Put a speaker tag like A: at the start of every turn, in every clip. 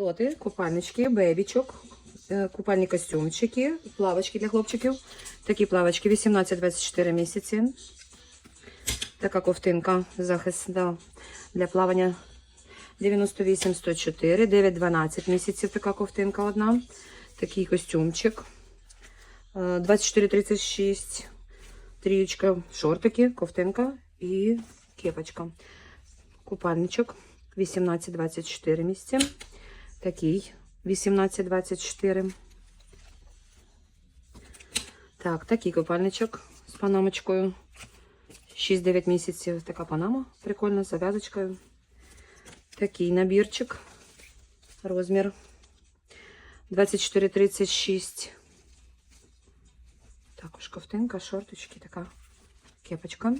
A: Лоти, купальнички, бебічок, е, купальні костюмчики, плавочки для хлопчиків. Такі плавочки 18-24 місяці. Така ковтинка, захист для плавання 98-104, 9-12 місяців така ковтинка одна. Такий костюмчик. Е, 24-36, трієчка, шортики, ковтинка і кепочка. Купальничок 18-24 місяці. Такий 18-24. Так, такий купальничок з панамочкою. 6-9 місяців. Така панама прикольна, з зав'язочкою. Такий набірчик. Розмір 24-36. Також ковтинка, шорточки, така кепочка.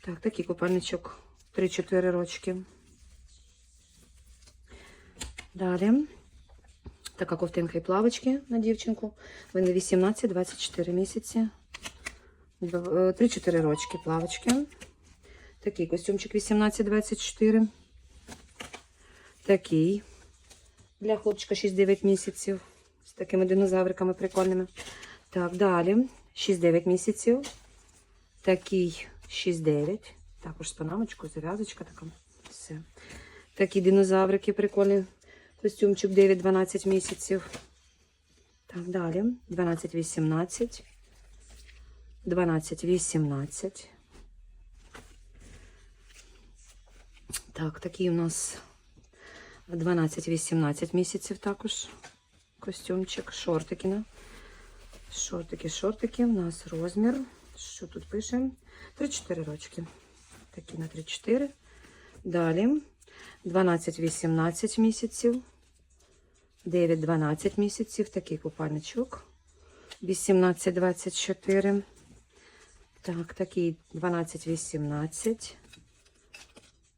A: Так, такий купальничок 3-4 рочки. Далі. Така ковтинка і плавочки на дівчинку. Вони 18-24 місяці. 3-4 рочки плавочки. Такий костюмчик 18-24. Такий. Для хлопчика 6-9 місяців. З такими динозавриками прикольними. Так, далі. 6-9 місяців. Такий 6-9. Також з панамочкою, зав'язочка така. Все. Такі динозаврики прикольні. Костюмчик 9-12 місяців. Так, далі. 12-18. 12-18. Так, такий у нас 12-18 місяців також. Костюмчик, шортики. на- Шортики, шортики. У нас розмір. Що тут пишемо? 3-4 рочки. Такі на 3-4. Далі 12-18 місяців. 9-12 місяців. Такий купальничок. 18-24. Так, такий 12-18.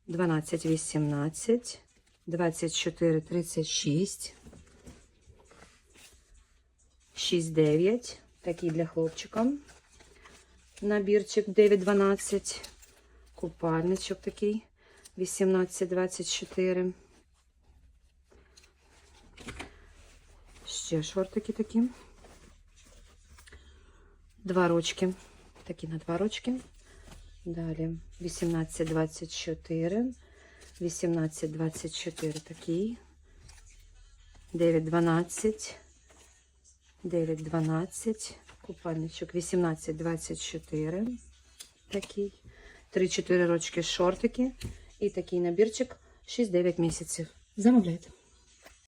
A: 12-18. 24-36. 6-9. Такий для хлопчика. Набірчик 9-12. Купальничок такий. 18-24. Ще шортики такі. Два рочки. Такі на два рочки. Далі 18-24. 18-24 такий. 9-12. 9-12. Купальничок 18-24. Такий. 3-4 рочки шортики. І такий набірчик 6-9 місяців. Замовляйте.